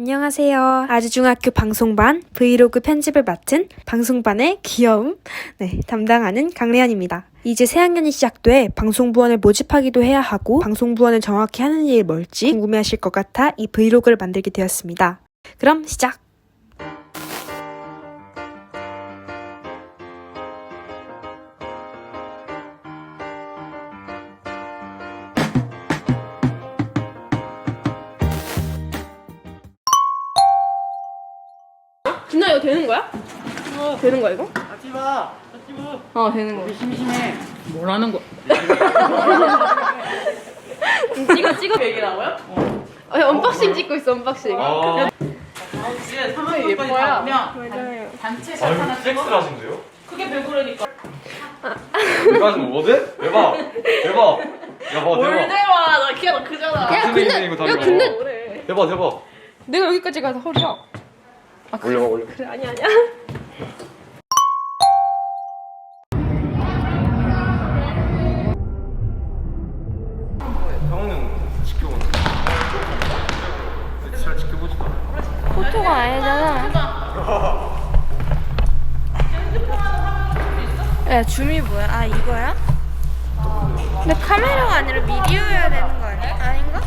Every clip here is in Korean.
안녕하세요. 아주중학교 방송반 브이로그 편집을 맡은 방송반의 귀여움 네, 담당하는 강래연입니다. 이제 새학년이 시작돼 방송부원을 모집하기도 해야 하고 방송부원을 정확히 하는 일이 뭘지 궁금해하실 것 같아 이 브이로그를 만들게 되었습니다. 그럼 시작! 준아 이거 되는 거야? 되는 거야 이거? 하지 마. 하지 마. 어 되는 거. 심심해. 뭐라는 거? 찍어 찍어 얘기라고요? 어. 언박싱 찍고 있어 언박싱. 아, 이제 예뻐요. 3학년까지 가면 맞아요. 단체 샷 하나 아유, 찍어 섹스를 하신대요? 크게 배부르니까 내가 지금 뭐든? 대박. 대박. 야, 봐, 뭘 대박. 대와 나 키가 더 크잖아 야 근데 야다 근데 이거. 대박, 대박. 내가 여기까지 가서 허리야. 올려봐, 올려. 그래 아니 아니야. 형은 지켜보는 잘 지켜보지도 않아. 포토가 아니잖아. 야 줌이 뭐야? 아 이거야? 근데 카메라가 아니라 미디어여야 되는 거 아니야? 아닌가?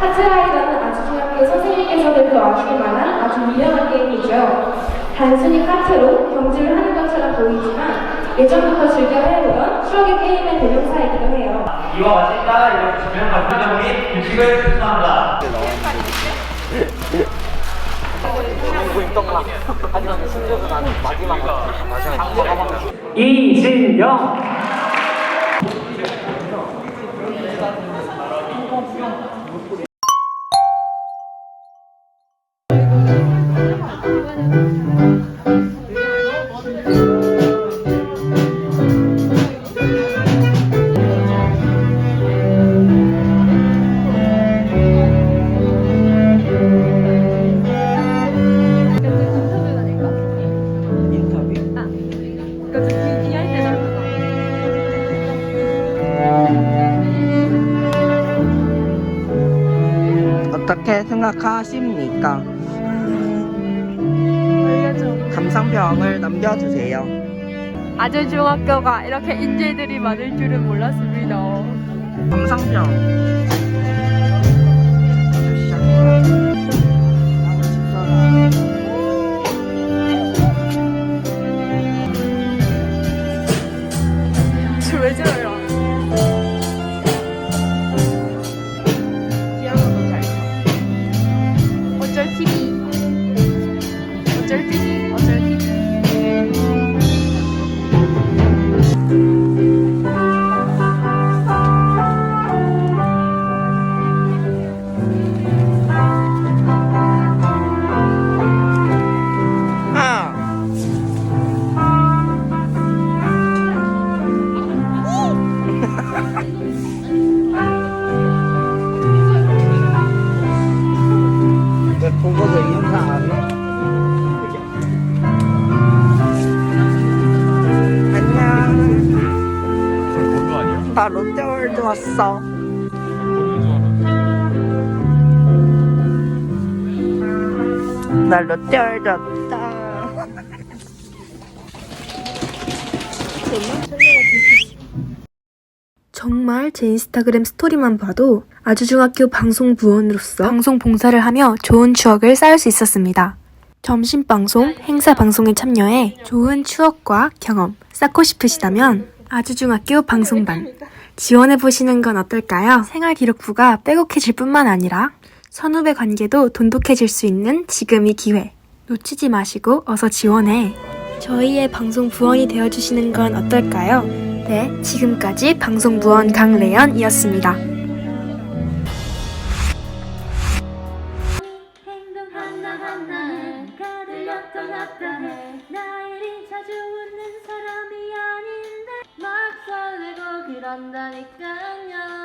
카트라이더는 아주 중학교 선생님께서도 아실 만한 아주 유명한 게임이죠. 단순히 카트로 경주를 하는 것처럼 보이지만 예전부터 즐겨 해오던 추억의 게임의 대명사이기도 해요. 이와 같이 따라 이렇게 진행한 과정 및 규칙을 실천한다. 이진영 어떻게 생각하십니까? 감상평을 남겨주세요. 아주중학교가 이렇게 인재들이 많을 줄은 몰랐습니다. 감상평. 왔어. 나 롯데 월드 왔다. 정말 제 인스타그램 스토리만 봐도 아주 중학교 방송 부원으로서 방송 봉사를 하며 좋은 추억을 쌓을 수 있었습니다. 점심 방송, 행사 방송에 참여해 좋은 추억과 경험 쌓고 싶으시다면 아주중학교 방송반 지원해 보시는 건 어떨까요? 생활 기록부가 빼곡해질 뿐만 아니라 선후배 관계도 돈독해질 수 있는 지금이 기회. 놓치지 마시고 어서 지원해. 저희의 방송 부원이 되어주시는 건 어떨까요? 네, 지금까지 방송 부원 강래연이었습니다. 그런다니까요